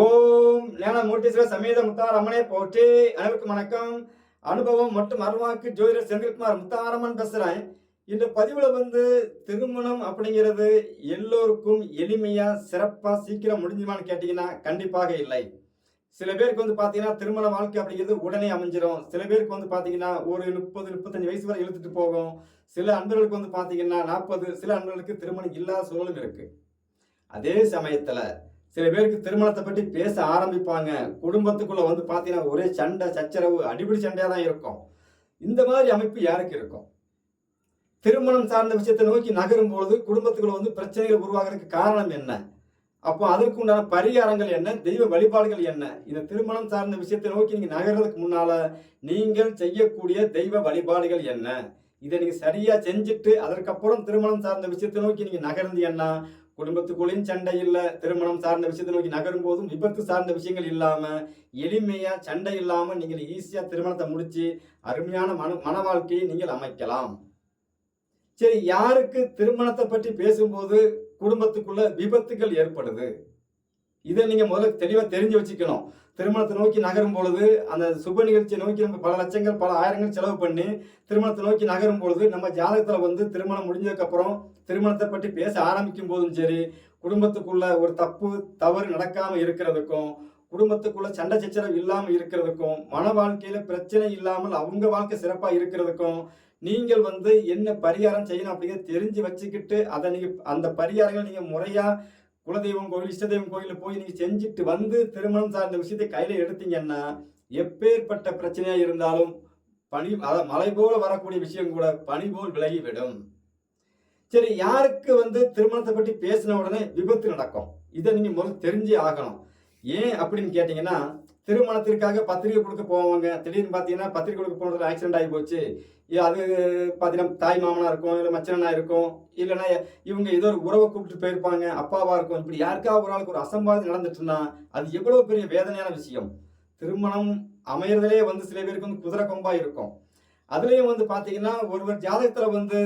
ஓம் ஞான மூர்த்தீஸ்வர சமேத முத்தாரம்மனே போற்றி. அனைவருக்கும் வணக்கம். அனுபவம் மற்றும் அருவாக்கு ஜோதிடர் செந்தில்குமார் முத்தாரம்மன் பேசுகிறேன் இந்த பதிவில் வந்து திருமணம் அப்படிங்கிறது எல்லோருக்கும் எளிமையாக சிறப்பாக சீக்கிரம் முடிஞ்சுமான்னு கேட்டிங்கன்னா கண்டிப்பாக இல்லை. சில பேருக்கு வந்து பார்த்தீங்கன்னா திருமண வாழ்க்கை அப்படிங்கிறது உடனே அமைஞ்சிரும். சில பேருக்கு வந்து பார்த்தீங்கன்னா ஒரு முப்பது முப்பத்தஞ்சு வயசு வரை இழுத்துட்டு போகும். சில அன்பர்களுக்கு வந்து பார்த்தீங்கன்னா நாற்பது சில அன்பர்களுக்கு திருமணம் இல்லாத சூழலும் இருக்கு. அதே சமயத்தில் சில பேருக்கு திருமணத்தை பற்றி பேச ஆரம்பிப்பாங்க. குடும்பத்துக்குள்ள வந்து பார்த்தீங்கன்னா ஒரே சண்டை சச்சரவு அடிப்படை சண்டையாக தான் இருக்கும். இந்த மாதிரி அமைப்பு யாருக்கு இருக்கும்? திருமணம் சார்ந்த விஷயத்தை நோக்கி நகரும் பொழுது குடும்பத்துக்குள்ள வந்து பிரச்சனைகள் உருவாகிறதுக்கு காரணம் என்ன? அப்போ அதற்கு உண்டான பரிகாரங்கள் என்ன? தெய்வ வழிபாடுகள் என்ன? இந்த திருமணம் சார்ந்த விஷயத்தை நோக்கி நீங்க நகர்றதுக்கு முன்னால நீங்கள் செய்யக்கூடிய தெய்வ வழிபாடுகள் என்ன? இதை நீங்க சரியா செஞ்சுட்டு அதற்கப்புறம் திருமணம் சார்ந்த விஷயத்தை நோக்கி நீங்க நகர்ந்தீங்கன்னா குடும்பத்துக்குள்ளேயும் சண்டை இல்லை திருமணம் சார்ந்த விஷயத்தை நோக்கி நகரும் போதும் விபத்து சார்ந்த விஷயங்கள் இல்லாமல் எளிமையாக சண்டை இல்லாமல் நீங்கள் ஈஸியாக திருமணத்தை முடித்து அருமையான மன மன வாழ்க்கையை நீங்கள் அமைக்கலாம். சரி யாருக்கு திருமணத்தை பற்றி பேசும்போது குடும்பத்துக்குள்ள விபத்துகள் ஏற்படுது? இதை நீங்கள் முதல்ல தெளிவாக தெரிஞ்சு வச்சுக்கணும். திருமணத்தை நோக்கி நகரும் பொழுது அந்த சுப நிகழ்ச்சியை நோக்கி நம்ம பல லட்சங்கள் பல ஆயிரங்கள் செலவு பண்ணி திருமணத்தை நோக்கி நகரும் பொழுது நம்ம ஜாதகத்தில் வந்து திருமணம் முடிஞ்சதுக்கப்புறம் திருமணத்தை பற்றி பேச ஆரம்பிக்கும் போதும் சரி குடும்பத்துக்குள்ள ஒரு தப்பு தவறு நடக்காமல் இருக்கிறதுக்கும் குடும்பத்துக்குள்ள சண்டை சச்சரவு இல்லாமல் இருக்கிறதுக்கும் மன வாழ்க்கையில பிரச்சனை இல்லாமல் அவங்க வாழ்க்கை சிறப்பாக இருக்கிறதுக்கும் நீங்கள் வந்து என்ன பரிகாரம் செய்யணும் அப்படிங்கிறத தெரிஞ்சு வச்சுக்கிட்டு அதை நீங்கள் அந்த பரிகாரங்கள் நீங்கள் முறையாக குலதெய்வம் கோயில் இஷ்டதெய்வம் கோயிலில் போய் நீங்கள் செஞ்சுட்டு வந்து திருமணம் சார்ந்த விஷயத்தை கையில் எடுத்தீங்கன்னா எப்பேற்பட்ட பிரச்சனையாக இருந்தாலும் பனி அதை மலை போல வரக்கூடிய விஷயம் கூட பனி போல் விலகிவிடும். சரி யாருக்கு வந்து திருமணத்தை பற்றி பேசின உடனே விபத்து நடக்கும்? இதை நீங்கள் முதல்ல தெரிஞ்சே ஆகணும். ஏன் அப்படின்னு கேட்டிங்கன்னா திருமணத்திற்காக பத்திரிகை கொடுக்க போவாங்க. திடீர்னு பார்த்தீங்கன்னா பத்திரிகை கொடுக்க போனதில் ஆக்சிடென்ட் ஆகி போச்சு. அது பார்த்தீங்கன்னா தாய் மாமனாக இருக்கும் இல்லை மச்சனாக இருக்கும் இல்லைன்னா இவங்க ஏதோ ஒரு உறவை கூப்பிட்டு போயிருப்பாங்க அப்பாவாக இருக்கும் இப்படி யாருக்கா ஒரு ஆளுக்கு ஒரு அசம்பாவிதம் நடந்துட்டுன்னா அது எவ்வளோ பெரிய வேதனையான விஷயம். திருமணம் அமையறதுலே வந்து சில பேருக்கு வந்து குதிரை கொம்பாக இருக்கும். அதுலேயும் வந்து பார்த்தீங்கன்னா ஒருவர் ஜாதகத்தில் வந்து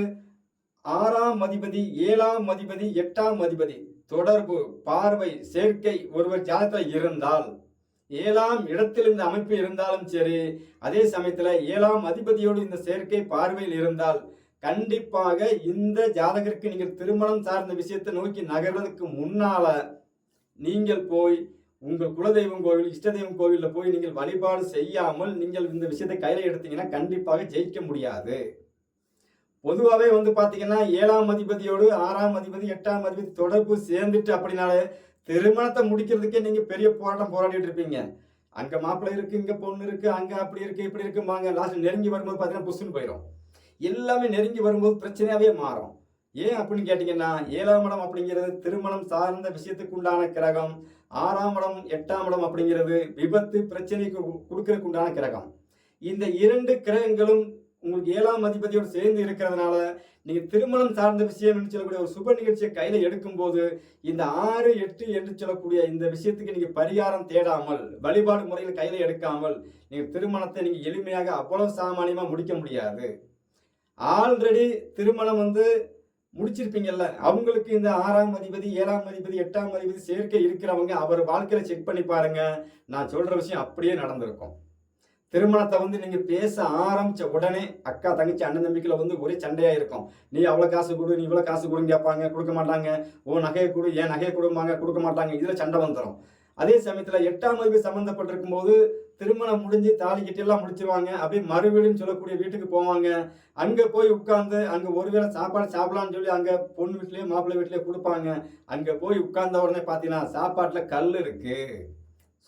ஆறாம் அதிபதி ஏழாம் அதிபதி எட்டாம் அதிபதி தொடர்பு பார்வை சேர்க்கை ஒருவர் ஜாதகத்தில் இருந்தால் ஏழாம் இடத்தில் இந்த அமைப்பு இருந்தாலும் சரி அதே சமயத்தில் ஏழாம் அதிபதியோடு இந்த செயற்கை பார்வையில் இருந்தால் கண்டிப்பாக இந்த ஜாதகருக்கு நீங்கள் திருமணம் சார்ந்த விஷயத்தை நோக்கி நகர்றதுக்கு முன்னால நீங்கள் போய் உங்கள் குலதெய்வம் கோவில் இஷ்ட தெய்வம் கோவிலில் போய் நீங்கள் வழிபாடு செய்யாமல் நீங்கள் இந்த விஷயத்தை கையில எடுத்தீங்கன்னா கண்டிப்பாக ஜெயிக்க முடியாது. பொதுவாகவே வந்து பார்த்தீங்கன்னா ஏழாம் அதிபதியோடு ஆறாம் அதிபதி எட்டாம் அதிபதி தொடர்பு சேர்ந்துட்டு அப்படின்னாலே திருமணத்தை முடிக்கிறதுக்கே நீங்க பெரிய போராட்டம் போராடிட்டு இருப்பீங்க. அங்க மாப்பிள்ளை இருக்கு இங்க பொண்ணு இருக்கு அங்க அப்படி இருக்கு இப்படி இருக்குமாங்க லாஸ்ட் நெருங்கி வரும்போது பார்த்தீங்கன்னா புஷ்னு போயிடும் எல்லாமே நெருங்கி வரும்போது பிரச்சனையாவே மாறும். ஏன் அப்படின்னு கேட்டீங்கன்னா ஏழாம் இடம் அப்படிங்கிறது திருமணம் சார்ந்த விஷயத்துக்கு உண்டான கிரகம் ஆறாம் இடம் எட்டாம் இடம் அப்படிங்கிறது விபத்து பிரச்சனைக்கு கொடுக்கறதுக்கு உண்டான கிரகம். இந்த இரண்டு கிரகங்களும் உங்களுக்கு ஏழாம் அதிபதியோடு சேர்ந்து இருக்கிறதுனால நீங்க திருமணம் சார்ந்த விஷயம் என்று சொல்லக்கூடிய ஒரு சுப நிகழ்ச்சியை கையில எடுக்கும்போது இந்த ஆறு எட்டு என்று சொல்லக்கூடிய இந்த விஷயத்துக்கு நீங்க பரிகாரம் தேடாமல் வழிபாடு முறையில் கையில எடுக்காமல் நீங்க திருமணத்தை நீங்க எளிமையாக அவ்வளவு சாமானியமா முடிக்க முடியாது. ஆல்ரெடி திருமணம் வந்து முடிச்சிருப்பீங்கல்ல அவங்களுக்கு இந்த ஆறாம் அதிபதி ஏழாம் அதிபதி எட்டாம் அதிபதி சேர்க்கை இருக்கிறவங்க அவர் வாழ்க்கையில செக் பண்ணி பாருங்க. நான் சொல்ற விஷயம் அப்படியே நடந்திருக்கும். திருமணத்தை வந்து நீங்கள் பேச ஆரம்பித்த உடனே அக்கா தங்கச்சி அண்ணன் தம்பிக்கில் வந்து ஒரே சண்டையாக இருக்கும். நீ அவ்வளோ காசு கொடு நீ இவ்வளோ காசு கொடுன்னு கேட்பாங்க கொடுக்க மாட்டாங்க. ஓ நகையை கொடு ஏன் நகையை கொடுப்பாங்க கொடுக்க மாட்டாங்க. இதில் சண்டை வந்துடும் அதே சமயத்தில் எட்டாம் வகுப்பு சம்மந்தப்பட்டிருக்கும் போது திருமணம் முடிஞ்சு தாலி கட்டி முடிச்சிருவாங்க. அப்படியே மறுவீடுன்னு சொல்லக்கூடிய வீட்டுக்கு போவாங்க. அங்கே போய் உட்காந்து அங்கே ஒருவேளை சாப்பாடு சாப்பிடலாம்னு சொல்லி அங்கே பொண்ணு வீட்லேயே மாப்பிள்ளை வீட்லேயே கொடுப்பாங்க. அங்கே போய் உட்கார்ந்த உடனே பார்த்தீங்கன்னா சாப்பாட்டில் கல் இருக்குது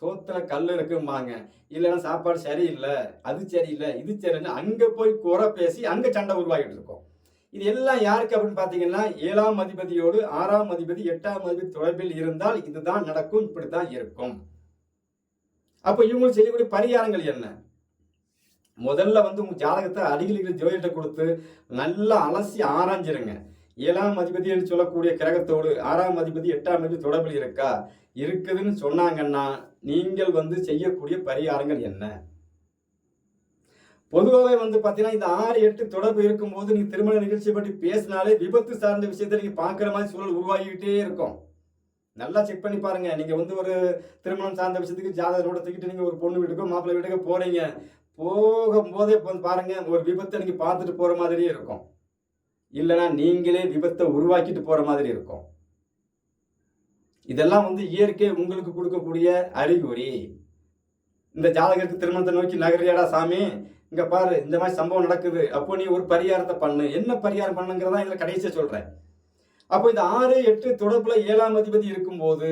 சோத்துல கல் இருக்கும்பாங்க. இல்லைன்னா சாப்பாடு சரியில்லை அது சரியில்லை இது சரியில்லை அங்கே போய் குறை பேசி அங்கே சண்டை உருவாகிட்டு இருக்கோம். இது எல்லாம் யாருக்கு அப்படின்னு பார்த்தீங்கன்னா ஏழாம் அதிபதியோடு ஆறாம் அதிபதி எட்டாம் அதிபதி தொடர்பில் இருந்தால் இதுதான் நடக்கும் இப்படித்தான் இருக்கும். அப்போ இவங்களுக்கு செய்யக்கூடிய பரிகாரங்கள் என்ன? முதல்ல வந்து உங்கள் ஜாதகத்தை அடிகளில் ஜோதிட்ட கொடுத்து நல்லா அலசி ஆராய்ஞ்சிருங்க. ஏழாம் அதிபதி என்று சொல்லக்கூடிய கிரகத்தோடு ஆறாம் அதிபதி எட்டாம் அதிபதி தொடர்பில் இருக்கா? இருக்குதுன்னு சொன்னாங்கன்னா நீங்கள் வந்து செய்யக்கூடிய பரிகாரங்கள் என்ன? பொதுவாகவே வந்து பார்த்தீங்கன்னா இந்த ஆறு எட்டு தொடர்பு இருக்கும்போது நீங்கள் திருமண நிகழ்ச்சியை பற்றி பேசினாலே விபத்து சார்ந்த விஷயத்தை நீங்கள் பார்க்குற மாதிரி சூழல் உருவாகிக்கிட்டே இருக்கும். நல்லா செக் பண்ணி பாருங்க. நீங்க வந்து ஒரு திருமணம் சார்ந்த விஷயத்துக்கு ஜாதகரோட தூக்கிட்டு நீங்க ஒரு பொண்ணு வீட்டுக்கோ மாப்பிள்ளை வீட்டுக்கோ போறீங்க. போகும்போதே இப்போ வந்து பாருங்க ஒரு விபத்தை நீங்க பார்த்துட்டு போற மாதிரியே இருக்கும். இல்லைன்னா நீங்களே விபத்தை உருவாக்கிட்டு போற மாதிரி இருக்கும். இதெல்லாம் வந்து இயற்கை உங்களுக்கு கொடுக்கக்கூடிய அறிகுறி. இந்த ஜாதகருக்கு திருமணத்தை நோக்கி நகரியாடா சாமி? இங்க பாரு இந்த மாதிரி சம்பவம் நடக்குது. அப்போ நீ ஒரு பரிகாரத்தை பண்ணு. என்ன பரிகாரம் பண்ணுங்கிறதா இதுல கடைசியா சொல்றேன். அப்போ இந்த ஆறு எட்டு தொடர்புல ஏழாம் அதிபதி இருக்கும்போது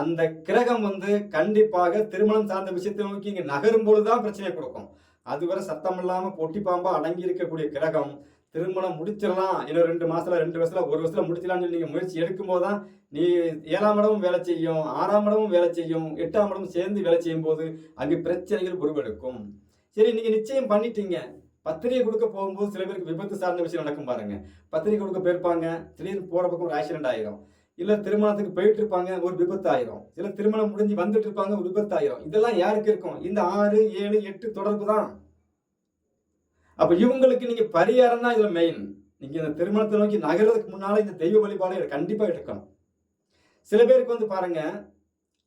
அந்த கிரகம் வந்து கண்டிப்பாக திருமணம் சார்ந்த விஷயத்தை நோக்கி இங்க நகரும் பொழுதுதான் பிரச்சனை கொடுக்கும். அதுவரை சத்தம் இல்லாம பொட்டி பாம்பா அடங்கி இருக்கக்கூடிய கிரகம் திருமணம் முடிச்சிடலாம். இன்னும் ரெண்டு மாசத்துல ரெண்டு வருஷத்துல ஒரு வருஷத்துல முடிச்சிடலாம்னு சொல்லி நீங்க முயற்சி எடுக்கும்போது போதுதான் நீ ஏழாம் இடமும் வேலை செய்யும் ஆறாம் இடமும் வேலை செய்யும் எட்டாம் இடமும் சேர்ந்து வேலை செய்யும் போது அங்கு பிரச்சனைகள் உருவெடுக்கும். சரி நீங்க நிச்சயம் பண்ணிட்டீங்க. பத்திரிகை கொடுக்க போகும்போது சில பேருக்கு விபத்து சார்ந்த விஷயம் நடக்கும் பாருங்க. பத்திரிகை கொடுக்க போயிருப்பாங்க. திடீர்னு போற பக்கம் ஒரு ஆக்சிடென்ட் ஆயிரும். இல்ல திருமணத்துக்கு போயிட்டு இருப்பாங்க ஒரு விபத்து ஆயிரும். இல்ல திருமணம் முடிஞ்சு வந்துட்டு இருப்பாங்க ஒரு விபத்து ஆயிரும். இதெல்லாம் யாருக்கு இருக்கும்? இந்த ஆறு ஏழு எட்டு தொடர்பு தான் அப்ப இவங்களுக்கு நீங்க பரிகாரம் தான் இதுல மெயின் நீங்க இந்த திருமணத்தை நோக்கி நகர்றதுக்கு முன்னால இந்த தெய்வ வழிபாடு கண்டிப்பா எடுக்கணும். சில பேருக்கு வந்து பாருங்க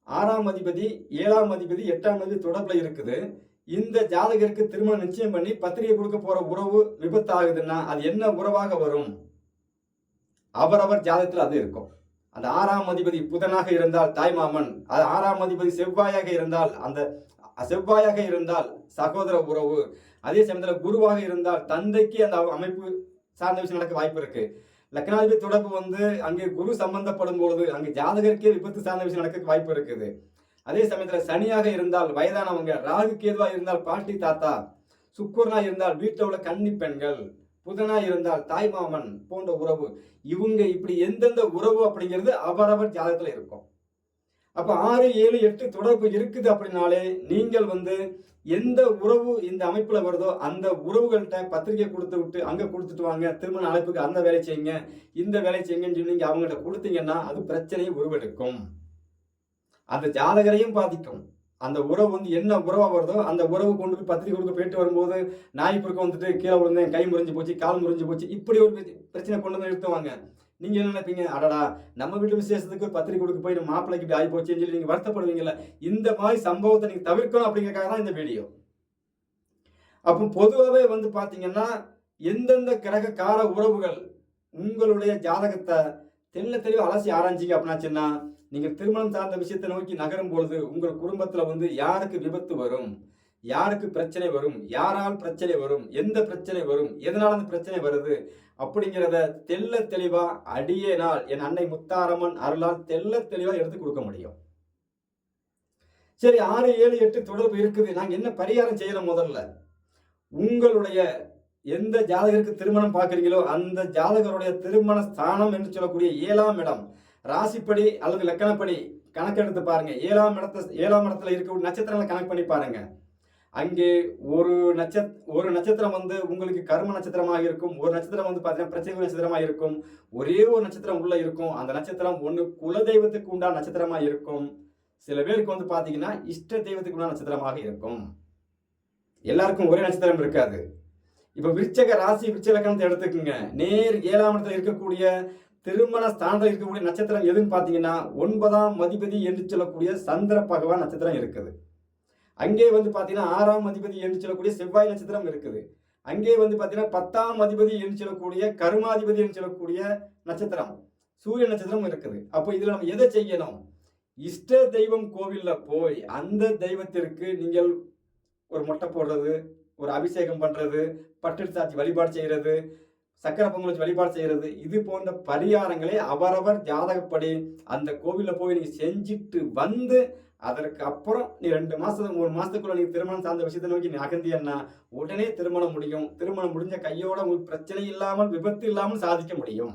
ஆறாம் அதிபதி ஏழாம் அதிபதி எட்டாம் அதிபதி தொடர்புல இருக்குது. இந்த ஜாதகருக்கு திருமணம் நிச்சயம் பண்ணி பத்திரிகை கொடுக்க போற உறவு விபத்து ஆகுதுன்னா அது என்ன உறவாக வரும்? அவரவர் ஜாதகத்தில் அது இருக்கும். அந்த ஆறாம் அதிபதி புதனாக இருந்தால் தாய்மாமன் அது ஆறாம் அதிபதி செவ்வாயாக இருந்தால் அந்த செவ்வாயாக இருந்தால் சகோதர உறவு அதே சமயத்தில் குருவாக இருந்தால் தந்தைக்கு அந்த அமைப்பு சார்ந்த விஷயம் நடக்க வாய்ப்பு இருக்கு. லக்னாதிபதி தொடர்பு வந்து அங்கே குரு சம்பந்தப்படும் பொழுது அங்கே ஜாதகருக்கே விபத்து சார்ந்த விஷயம் நடக்க வாய்ப்பு இருக்குது. அதே சமயத்தில் சனியாக இருந்தால் வயதானவங்க ராகு கேதுவாக இருந்தால் பாட்டி தாத்தா சுக்குரனாக இருந்தால் வீட்டில் உள்ள கன்னி பெண்கள் புதனா இருந்தால் தாய்மாமன் போன்ற உறவு. இவங்க இப்படி எந்தெந்த உறவு அப்படிங்கிறது அவரவர் ஜாதகத்தில் இருக்கும். அப்போ ஆறு ஏழு எட்டு தொடர்பு இருக்குது அப்படின்னாலே நீங்கள் வந்து எந்த உறவு இந்த அமைப்பில் வருதோ அந்த உறவுகள்கிட்ட பத்திரிகை கொடுத்து விட்டு அங்கே கொடுத்துட்டு வாங்க திருமண அழைப்புக்கு அந்த வேலை செய்யுங்க இந்த வேலை செய்யுங்கன்னு சொல்லி நீங்கள் அவங்கள்ட்ட கொடுத்தீங்கன்னா அது பிரச்சனையை உருவெடுக்கும். அந்த ஜாதகரையும் பாதிக்கும். அந்த உறவு வந்து என்ன உறவாக வருதோ அந்த உறவு கொண்டு போய் பத்திரிகை கொடுக்க போயிட்டு வரும்போது நாய் குறுக்க வந்துட்டு கீழே விழுந்தேன் கை முறிஞ்சு போச்சு கால் முறிஞ்சு போச்சு இப்படி ஒரு பிரச்சனை கொண்டு வந்து நிறுத்துவாங்க நீங்க என்ன நினைப்பீங்க? அடடா நம்ம வீட்டு விசேஷத்துக்கு பத்திரிகை கொடுக்க போய் நம்ம மாப்பிள்ளைக்கு இப்படி ஆகி போச்சுன்னு சொல்லி நீங்க வருத்தப்படுவீங்கல்ல? இந்த மாதிரி சம்பவத்தை நீங்க தவிர்க்கணும் அப்படிங்கறதுக்காக தான் இந்த வீடியோ. அப்போ பொதுவாகவே வந்து பாத்தீங்கன்னா எந்தெந்த கிரகக்கார உறவுகள் உங்களுடைய ஜாதகத்தை தெல்ல தெளிவு அலசி ஆராய்ச்சிங்க அப்படின்னாச்சுன்னா நீங்க திருமணம் சார்ந்த விஷயத்தை நோக்கி நகரும் பொழுது உங்கள் குடும்பத்துல வந்து யாருக்கு விபத்து வரும்? யாருக்கு பிரச்சனை வரும்? யாரால் பிரச்சனை வரும்? எந்த பிரச்சனை வரும்? எதனால அந்த பிரச்சனை வருது? அப்படிங்கிறத தெல்ல தெளிவா அடியேனால் என் அன்னை முத்தாரம்மன் அருளால் தெல்ல தெளிவா எடுத்து கொடுக்க முடியும். சரி ஆறு ஏழு எட்டு தொடர்பு இருக்குது. நாங்க என்ன பரிகாரம் செய்யணும் முதல்ல? உங்களுடைய எந்த ஜாதகருக்கு திருமணம் பார்க்குறீங்களோ அந்த ஜாதகருடைய திருமண ஸ்தானம் என்று சொல்லக்கூடிய ஏழாம் இடம் ராசிப்படி அல்லது லக்கணப்படி கணக்கெடுத்து பாருங்க. ஏழாம் இடத்த ஏழாம் இடத்துல இருக்கக்கூடிய நட்சத்திரங்களை கணக்கு பண்ணி பாருங்க. அங்கே ஒரு நட்சத் ஒரு நட்சத்திரம் வந்து உங்களுக்கு கர்ம நட்சத்திரமாக இருக்கும். ஒரு நட்சத்திரம் வந்து பார்த்தீங்கன்னா பிரச்சனை நட்சத்திரமாக இருக்கும். ஒரே ஒரு நட்சத்திரம் உள்ளே இருக்கும். அந்த நட்சத்திரம் ஒன்று குலதெய்வத்துக்கு உண்டான நட்சத்திரமாக இருக்கும். சில பேருக்கு வந்து பார்த்தீங்கன்னா இஷ்ட தெய்வத்துக்கு உண்டான நட்சத்திரமாக இருக்கும். எல்லாருக்கும் ஒரே நட்சத்திரம் இருக்காது. இப்போ விருச்சக ராசி விருச்சலக்கணத்தை எடுத்துக்கோங்க. நேர் ஏழாம் இடத்துல இருக்கக்கூடிய திருமண ஸ்தானத்தில் இருக்கக்கூடிய நட்சத்திரம் எதுன்னு பார்த்தீங்கன்னா ஒன்பதாம் மதிபதி என்று சொல்லக்கூடிய சந்திர பகவான் நட்சத்திரம் இருக்குது. அங்கே வந்து பார்த்தீங்கன்னா ஆறாம் அதிபதி என்று சொல்லக்கூடிய செவ்வாய் நட்சத்திரம் இருக்குது. அங்கே வந்து பார்த்தீங்கன்னா பத்தாம் அதிபதி என்று சொல்லக்கூடிய கருமாதிபதி என்று சொல்லக்கூடிய நட்சத்திரம் சூரிய நட்சத்திரம் இருக்குது. அப்போ இதில் நம்ம எதை செய்யணும்? இஷ்ட தெய்வம் கோவிலில் போய் அந்த தெய்வத்திற்கு நீங்கள் ஒரு மொட்டை போடுறது ஒரு அபிஷேகம் பண்ணுறது பட்டு சாட்சி வழிபாடு செய்கிறது சக்கரை பொங்கல் வச்சு வழிபாடு செய்கிறது இது போன்ற பரிகாரங்களை அவரவர் ஜாதகப்படி அந்த கோவிலில் போய் நீங்கள் செஞ்சுட்டு வந்து அதற்கு அப்புறம் நீ ரெண்டு மாசம் மூணு மாசத்துக்குள்ள நீ திருமணம் சார்ந்த விஷயத்தை நோக்கி நீ அகந்தியன்னா உடனே திருமணம் முடியும். திருமணம் முடிஞ்ச கையோட உங்களுக்கு பிரச்சனை இல்லாமல் விபத்து இல்லாமல் சாதிக்க முடியும்.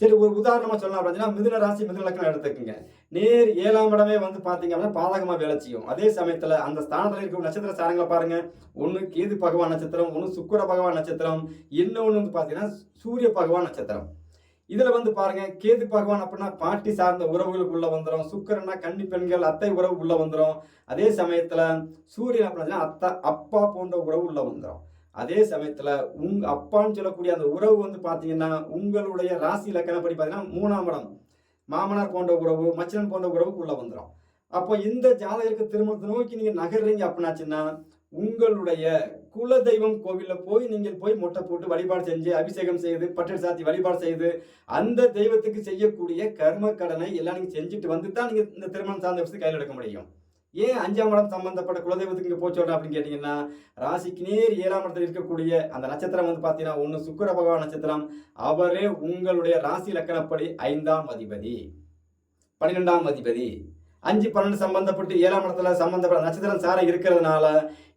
சரி ஒரு உதாரணமா சொல்லலாம் அப்படின்னா மிதுன ராசி மிதுன லக்னம் எடுத்துக்கோங்க. நேர் ஏழாம் இடமே வந்து பாத்தீங்க அப்படின்னா பாதகமா வேலை செய்யும். அதே சமயத்துல அந்த ஸ்தானத்துல இருக்க நட்சத்திர சாரங்களை பாருங்க. ஒண்ணு கேது பகவான் நட்சத்திரம் ஒண்ணு சுக்கிர பகவான் நட்சத்திரம் இன்னொன்னு வந்து பாத்தீங்கன்னா சூரிய பகவான் நட்சத்திரம். இதுல வந்து பாருங்க கேது பகவான் அப்படின்னா பாட்டி சார்ந்த உறவுகளுக்கு உள்ள வந்துடும் சுக்கரன்னா கன்னி பெண்கள் அத்தை உறவு உள்ள வந்துடும் அதே சமயத்துல சூரியன் அப்படின்னா அத்தை அப்பா போன்ற உறவு உள்ள வந்துடும் அதே சமயத்துல உங் அப்பான்னு சொல்லக்கூடிய அந்த உறவு வந்து பாத்தீங்கன்னா உங்களுடைய ராசி லக்கணப்படி பாத்தீங்கன்னா மூணாம் இடம். மாமனார் போன்ற உறவு மச்சனன் போன்ற உறவுக்குள்ள வந்துடும் அப்போ இந்த ஜாதகருக்கு திருமணத்தை நோக்கி நீங்க நகர்றீங்க அப்படின்னாச்சுன்னா உங்களுடைய குலதெய்வம் கோவிலில் போய் நீங்கள் போய் மொட்டை போட்டு வழிபாடு செஞ்சு அபிஷேகம் செய்து பட்டல் சாத்தி வழிபாடு செய்து அந்த தெய்வத்துக்கு செய்யக்கூடிய கர்ம கடனை எல்லாம் நீங்கள் செஞ்சுட்டு வந்து தான் நீங்கள் இந்த திருமணம் சார்ந்த விஷயத்தை கையில் எடுக்க முடியும். ஏன் அஞ்சாம் இடம் சம்பந்தப்பட்ட குலதெய்வத்துக்கு இங்கே போய் அப்படின்னு கேட்டிங்கன்னா ராசிக்கு நேர் ஏழாம் இடத்துல இருக்கக்கூடிய அந்த நட்சத்திரம் வந்து பார்த்தீங்கன்னா ஒன்று சுக்கிர பகவான் நட்சத்திரம் அவரே உங்களுடைய ராசி லக்கணப்படி ஐந்தாம் அதிபதி. பன்னிரெண்டாம் அதிபதி. அஞ்சு பன்னெண்டு சம்பந்தப்பட்டு ஏழாம் இடத்துல சம்பந்தப்பட்ட நட்சத்திரம் சாரம் இருக்கிறதுனால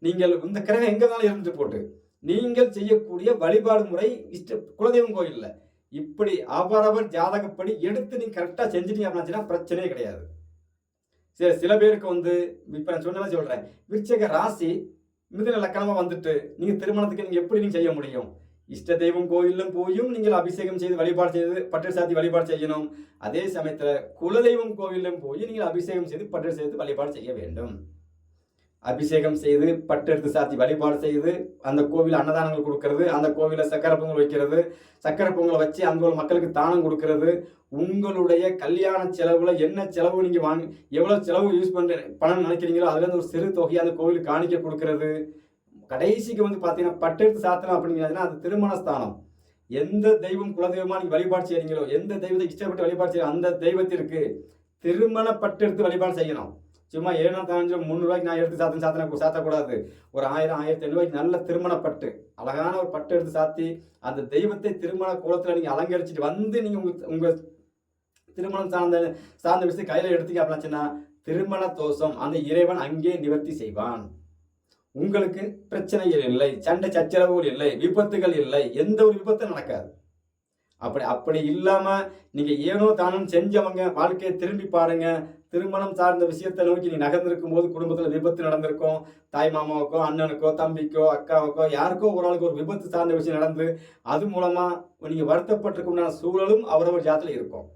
நீங்கள் இந்த கிரகம் எங்கே வேணாலும் இருந்துட்டு போட்டு நீங்கள் செய்யக்கூடிய வழிபாடு முறை இஷ்ட குலதெய்வம் கோயிலில். இப்படி அவரவர் ஜாதகப்படி எடுத்து நீங்க கரெக்டாக செஞ்சிட்டீங்க அப்படின்னு பிரச்சனையே கிடையாது. சரி சில பேருக்கு வந்து இப்போ நான் சொன்னதான் சொல்கிறேன் விருச்சக ராசி மிதுன லக்கணமாக வந்துட்டு நீங்கள் திருமணத்துக்கு நீங்கள் எப்படி நீங்கள் செய்ய முடியும்? இஷ்ட தெய்வம் கோயிலும் போயும் நீங்கள் அபிஷேகம் செய்து வழிபாடு செய்து பட்டு சாத்தி வழிபாடு செய்யணும். அதே சமயத்தில் குலதெய்வம் கோவிலும் போய் நீங்கள் அபிஷேகம் செய்து பட்டு செய்து வழிபாடு செய்ய வேண்டும். அபிஷேகம் செய்து பட்டு எடுத்து சாத்தி வழிபாடு செய்து அந்த கோவில் அன்னதானங்கள் கொடுக்கறது அந்த கோவிலில் சக்கரை பொங்கல் வைக்கிறது சக்கரை பொங்கலை வச்சு அந்த மக்களுக்கு தானம் கொடுக்கறது. உங்களுடைய கல்யாண செலவில் என்ன செலவு நீங்கள் வாங்கி எவ்வளோ செலவு யூஸ் பண்ணுற பணம் நினைக்கிறீங்களோ அதுலேருந்து ஒரு சிறு தொகையை அந்த கோவிலுக்கு காணிக்க கொடுக்கறது. கடைசிக்கு வந்து பார்த்தீங்கன்னா பட்டு எடுத்து அப்படிங்கிறதுனா அது திருமண ஸ்தானம் எந்த தெய்வம் குலதெய்வமா நீங்கள் வழிபாடு செய்கிறீங்களோ எந்த தெய்வத்தை இஷ்டப்பட்டு வழிபாடு செய்யறோம் அந்த தெய்வத்திற்கு திருமண பட்டெடுத்து வழிபாடு செய்யணும். சும்மா ஏழோ தாஞ்சு முந்நூறுவாய்க்கு நான் எடுத்து சாத்தன சாத்தன சாத்தக்கூடாது. ஒரு ஆயிரம் ஆயிரத்தி ஐநூறுவாய்க்கு நல்ல திருமணப்பட்டு அழகான ஒரு பட்டு எடுத்து சாத்தி அந்த தெய்வத்தை திருமண கோலத்தில் நீங்கள் அலங்கரிச்சுட்டு வந்து நீங்கள் உங்கள் உங்கள் திருமணம் சார்ந்த சார்ந்த விஷயத்தை கையில் எடுத்துக்க அப்படின்னா திருமண தோஷம். அந்த இறைவன் அங்கே நிவர்த்தி செய்வான். உங்களுக்கு பிரச்சனைகள் இல்லை சண்டை சச்சரவுகள் இல்லை விபத்துகள் இல்லை எந்த ஒரு விபத்தும் நடக்காது. அப்படி அப்படி இல்லாமல் நீங்கள் ஏனோ தானும் செஞ்சவங்க வாழ்க்கையை திரும்பி பாருங்க. திருமணம் சார்ந்த விஷயத்தை நோக்கி நீ நகர்ந்திருக்கும் போது குடும்பத்தில் விபத்து நடந்திருக்கும். தாய் மாமாவுக்கோ அண்ணனுக்கோ தம்பிக்கோ அக்காவுக்கோ யாருக்கோ ஒரு ஆளுக்கு ஒரு விபத்து சார்ந்த விஷயம் நடந்து அது மூலமாக நீங்கள் வருத்தப்பட்டிருக்குண்டான சூழலும் அவரவர் ஜாத்தில் இருக்கும்.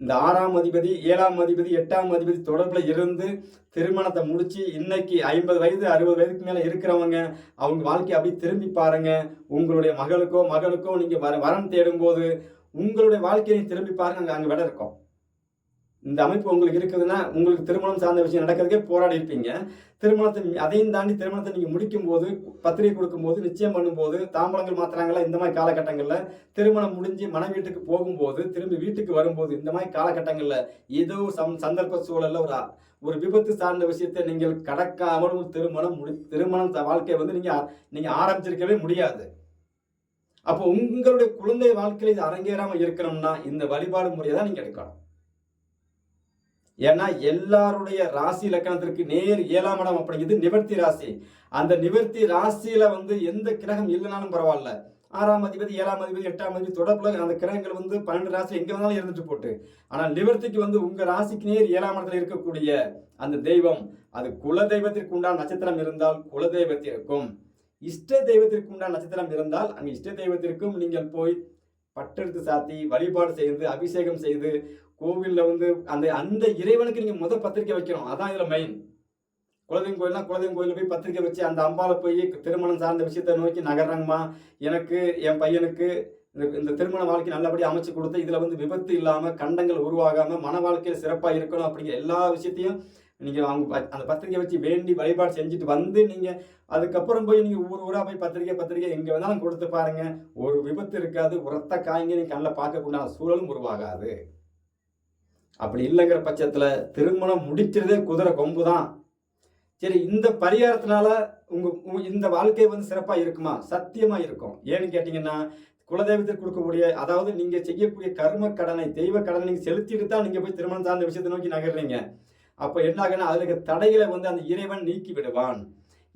இந்த ஆறாம் அதிபதி ஏழாம் அதிபதி எட்டாம் அதிபதி தொடர்பில் இருந்து திருமணத்தை முடிச்சு இன்னைக்கு ஐம்பது வயது அறுபது வயதுக்கு மேலே இருக்கிறவங்க அவங்க வாழ்க்கையை அப்படியே திரும்பி பாருங்க. உங்களுடைய மகளுக்கோ மகளுக்கோ நீங்கள் வர வரம் தேடும் போது உங்களுடைய வாழ்க்கையை திரும்பி பாருங்க அங்கே அங்கே விட இருக்கோம். இந்த அமைப்பு உங்களுக்கு இருக்குதுன்னா உங்களுக்கு திருமணம் சார்ந்த விஷயம் நடக்கிறதுக்கே போராடி இருப்பீங்க. திருமணத்தை அதையும் தாண்டி திருமணத்தை நீங்கள் முடிக்கும் போது பத்திரிகை கொடுக்கும்போது நிச்சயம் பண்ணும்போது தாம்பலங்கள் மாத்துறாங்களா இந்த மாதிரி காலகட்டங்களில் திருமணம் முடிஞ்சு மன வீட்டுக்கு போகும்போது திரும்பி வீட்டுக்கு வரும்போது இந்த மாதிரி காலகட்டங்களில் ஏதோ சம் சந்தர்ப்ப சூழலில் ஒரு ஒரு விபத்து சார்ந்த விஷயத்தை நீங்கள் கடக்காமல் ஒரு திருமணம் முடி திருமணம் வாழ்க்கையை வந்து நீங்கள் நீங்கள் ஆரம்பிச்சிருக்கவே முடியாது. அப்போ உங்களுடைய குழந்தை வாழ்க்கையில் இது அரங்கேறாமல் இருக்கணும்னா இந்த வழிபாடு முறையை தான் நீங்கள் எடுக்கணும். ஏன்னா எல்லாருடைய ராசி இலக்கணத்திற்கு நேர் ஏழாம் இடம் அப்படிங்கிறது நிவர்த்தி ராசி. அந்த நிவர்த்தி ராசியில வந்து எந்த கிரகம் இல்லைனாலும் பரவாயில்ல. ஆறாம் அதிபதி ஏழாம் அதிபதி எட்டாம் அதிபதி தொடர்புல அந்த கிரகங்கள் வந்து பன்னெண்டு ராசி எங்க வந்தாலும் இருந்துட்டு போட்டு. ஆனால் நிவர்த்திக்கு வந்து உங்க ராசிக்கு நேர் ஏழாம் இடத்துல இருக்கக்கூடிய அந்த தெய்வம் அது குல தெய்வத்திற்கு உண்டான நட்சத்திரம் இருந்தால் குல தெய்வத்திற்கும். இஷ்ட தெய்வத்திற்கு உண்டான நட்சத்திரம் இருந்தால் அந்த இஷ்ட தெய்வத்திற்கும் நீங்கள் போய் பட்டெடுத்து சாத்தி வழிபாடு செய்து அபிஷேகம் செய்து கோவில்ல வந்து அந்த அந்த இறைவனுக்கு நீங்கள் முதல் பத்திரிக்கை வைக்கணும். அதான் இதில் மெயின் குலதெய்வம் கோயில்னா குலதெய்வம் கோயிலில் போய் பத்திரிக்கை வச்சு அந்த அம்பாவை போய் திருமணம் சார்ந்த விஷயத்தை நோக்கி நகர்றாங்கம்மா. எனக்கு என் பையனுக்கு இந்த இந்த திருமண வாழ்க்கை நல்லபடியாக அமைச்சு கொடுத்து இதில் வந்து விபத்து இல்லாமல் கண்டங்கள் உருவாகாமல் மன வாழ்க்கையில் சிறப்பாக இருக்கணும் அப்படிங்கிற எல்லா விஷயத்தையும் நீங்கள் அவங்க அந்த பத்திரிக்கை வச்சு வேண்டி வழிபாடு செஞ்சுட்டு வந்து நீங்கள் அதுக்கப்புறம் போய் நீங்கள் ஊர் ஊராக போய் பத்திரிக்கை பத்திரிக்கை எங்கே வேணாலும் கொடுத்து பாருங்கள் ஒரு விபத்து இருக்காது உரத்த காய்ங்க நீங்கள் கண்ணில் பார்க்கக்கூடாத சூழலும் உருவாகாது. அப்படி இல்லைங்கிற பட்சத்தில் திருமணம் முடிக்கிறதே குதிரை கொம்பு தான். சரி இந்த பரிகாரத்தினால உங்கள் இந்த வாழ்க்கை வந்து சிறப்பாக இருக்குமா? சத்தியமாக இருக்கும். ஏன்னு கேட்டிங்கன்னா குலதெய்வத்திற்கு கொடுக்கக்கூடிய அதாவது நீங்கள் செய்யக்கூடிய கர்ம கடனை தெய்வ கடனை நீங்கள் செலுத்திட்டு தான் நீங்கள் போய் திருமணம் சார்ந்த விஷயத்தை நோக்கி நகர்றீங்க. அப்போ என்ன அதற்கு தடைகளை வந்து அந்த இறைவன் நீக்கி விடுவான்.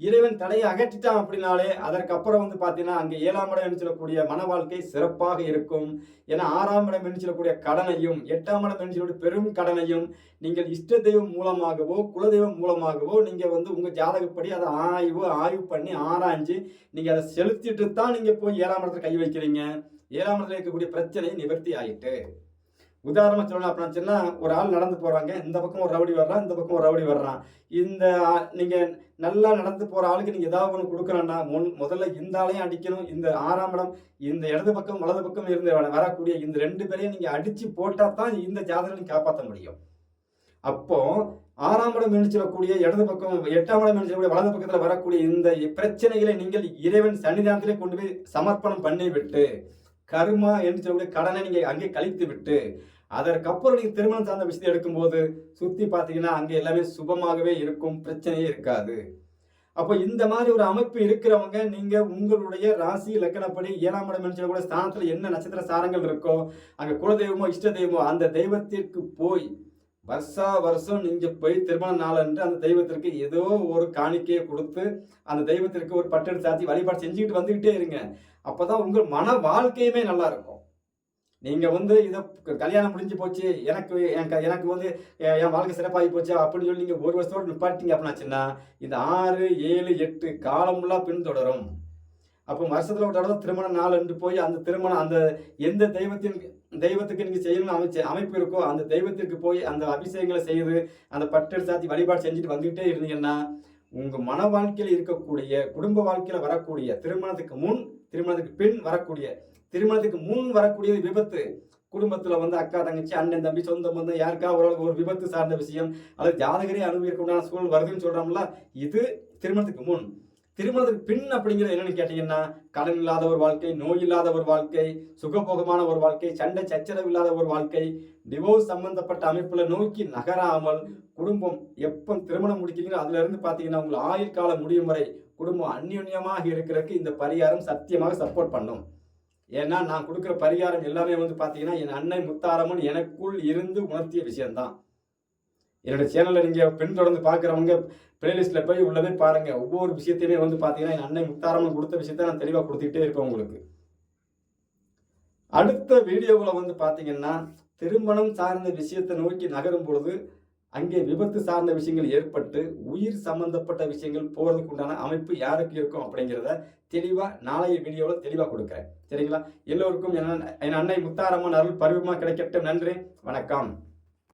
இறைவன் தடையை அகற்றிட்டான் அப்படின்னாலே அதற்கப்புறம் வந்து பார்த்தீங்கன்னா அங்கே ஏழாம் இடம் என்று சொல்லக்கூடிய மன வாழ்க்கை சிறப்பாக இருக்கும். ஏன்னா ஆறாம் இடம் என்று சொல்லக்கூடிய கடனையும் எட்டாம் இடம் என்று சொல்லக்கூடிய பெரும் கடனையும் நீங்கள் இஷ்ட தெய்வம் மூலமாகவோ குலதெய்வம் மூலமாகவோ நீங்கள் வந்து உங்கள் ஜாதகப்படி அதை ஆய்வு ஆய்வு பண்ணி ஆராய்ஞ்சு நீங்கள் அதை செலுத்திட்டு தான் நீங்கள் போய் ஏழாம் இடத்துல கை வைக்கிறீங்க. ஏழாம் இடத்துல இருக்கக்கூடிய பிரச்சனை நிவர்த்தி ஆயிட்டு. உதாரணமாக சொல்லணும் அப்படின்னு சொன்னால் ஒரு ஆள் நடந்து போகிறாங்க இந்த பக்கம் ஒரு ரவுடி வர்றான் இந்த பக்கம் ஒரு ரவுடி வர்றான். இந்த நீங்கள் நல்லா நடந்து போகிற ஆளுக்கு நீங்கள் ஏதாவது ஒன்று கொடுக்குறேன்னா முன் முதல்ல இந்த ஆளையும் அடிக்கணும் இந்த ஆறாம் இடம் இந்த இடது பக்கம் வலது பக்கம் இருந்து வரக்கூடிய இந்த ரெண்டு பேரையும் நீங்கள் அடித்து போட்டால் தான் இந்த ஜாதகத்தை காப்பாற்ற முடியும். அப்போது ஆறாம் இடம் என்று இடது பக்கம் எட்டாம் இடம் என்று வலது பக்கத்தில் வரக்கூடிய இந்த பிரச்சனைகளை நீங்கள் இறைவன் சன்னிதானத்திலே கொண்டு போய் சமர்ப்பணம் பண்ணி விட்டு கர்மா என்று சொல்லக்கூடிய கடனை நீங்கள் அங்கே கழித்து விட்டு அதற்கப்புறம் நீங்கள் திருமணம் சார்ந்த விஷயத்தை எடுக்கும்போது சுற்றி பார்த்தீங்கன்னா அங்கே எல்லாமே சுபமாகவே இருக்கும் பிரச்சனையே இருக்காது. அப்போ இந்த மாதிரி ஒரு அமைப்பு இருக்கிறவங்க நீங்க உங்களுடைய ராசி லக்கணப்படி ஏழாம் இடம் என்று சொல்லக்கூடிய ஸ்தானத்தில் என்ன நட்சத்திர சாரங்கள் இருக்கோ அங்கே குலதெய்வமோ இஷ்ட தெய்வமோ அந்த தெய்வத்திற்கு போய் வருஷா வருஷம் நீங்கள் போய் திருமண நாளன்று அந்த தெய்வத்திற்கு ஏதோ ஒரு காணிக்கையை கொடுத்து அந்த தெய்வத்திற்கு ஒரு பட்டெடு சாத்தி வழிபாடு செஞ்சுக்கிட்டு வந்துக்கிட்டே இருங்க. அப்போ தான் உங்கள் மன வாழ்க்கையுமே நல்லா இருக்கும். நீங்கள் வந்து இதை கல்யாணம் முடிஞ்சு போச்சு எனக்கு எனக்கு எனக்கு வந்து என் வாழ்க்கை சிறப்பாகி போச்சு அப்படின்னு சொல்லி நீங்கள் ஒரு வருஷத்தோட நிப்பாட்டிங்க அப்படின்னாச்சுன்னா இந்த ஆறு ஏழு எட்டு காலம்லாம் பின்தொடரும். அப்போ வருஷத்தில் ஒரு தடவை திருமண நாள் என்று போய் அந்த திருமணம் அந்த எந்த தெய்வத்தின் தெய்வத்துக்கு நீங்கள் செய்யணும்னு அமைச்ச அமைப்பு இருக்கோ அந்த தெய்வத்திற்கு போய் அந்த அபிஷேகங்களை செய்து அந்த பட்டு சாத்தி வழிபாடு செஞ்சுட்டு வந்துகிட்டே இருந்தீங்கன்னா உங்கள் மன வாழ்க்கையில் இருக்கக்கூடிய குடும்ப வாழ்க்கையில் வரக்கூடிய திருமணத்துக்கு முன் திருமணத்துக்கு பின் வரக்கூடிய திருமணத்துக்கு முன் வரக்கூடிய விபத்து. குடும்பத்தில் வந்து அக்கா தங்கச்சி அண்ணன் தம்பி சொந்த பந்தம் யாருக்கா ஒரு ஒரு விபத்து சார்ந்த விஷயம் அல்லது ஜாதகரே அனுபவிக்க உண்டான சூழல் வருதுன்னு சொல்கிறோம்ல இது திருமணத்துக்கு முன். திருமணத்துக்கு பின் அப்படிங்கிறது என்னன்னு கேட்டீங்கன்னா கடன் இல்லாத ஒரு வாழ்க்கை நோய் இல்லாத ஒரு வாழ்க்கை சுகபோகமான ஒரு வாழ்க்கை சண்டை சச்சரவு இல்லாத ஒரு வாழ்க்கை டிவோர்ஸ் சம்பந்தப்பட்ட அமைப்புல நோக்கி நகராமல் குடும்பம் எப்போ திருமணம் முடிக்கிறீங்களோ அதுல இருந்து பாத்தீங்கன்னா உங்கள் ஆயுள் காலம் முடியும் வரை குடும்பம் அந்யுன்யமாக இருக்கிறதுக்கு இந்த பரிகாரம் சத்தியமாக சப்போர்ட் பண்ணும். ஏன்னா நான் கொடுக்குற பரிகாரம் எல்லாமே வந்து பாத்தீங்கன்னா என் அன்னை முத்தாரமன் எனக்குள் இருந்து உணர்த்திய விஷயம்தான். என்னோட சேனலை பெண் தொடர்ந்து பார்க்குறவங்க பிளேலிஸ்ட்ல போய் உள்ளதே பாருங்கள் ஒவ்வொரு விஷயத்தையுமே வந்து பார்த்தீங்கன்னா என் அன்னை முத்தாரம்மன் கொடுத்த விஷயத்த நான் தெளிவாக கொடுத்துக்கிட்டே இருப்பேன் உங்களுக்கு. அடுத்த வீடியோவில் வந்து பார்த்தீங்கன்னா திருமணம் சார்ந்த விஷயத்தை நோக்கி நகரும் பொழுது அங்கே விபத்து சார்ந்த விஷயங்கள் ஏற்பட்டு உயிர் சம்பந்தப்பட்ட விஷயங்கள் போகிறதுக்கு உண்டான அமைப்பு யாருக்கு இருக்கும் அப்படிங்கிறத தெளிவாக நாளைய வீடியோவில் தெளிவாக கொடுக்குறேன். சரிங்களா? எல்லோருக்கும் என் என் அன்னை முத்தாரம்மன் அருள் பருவமாக கிடைக்கட்டும். நன்றி. வணக்கம்.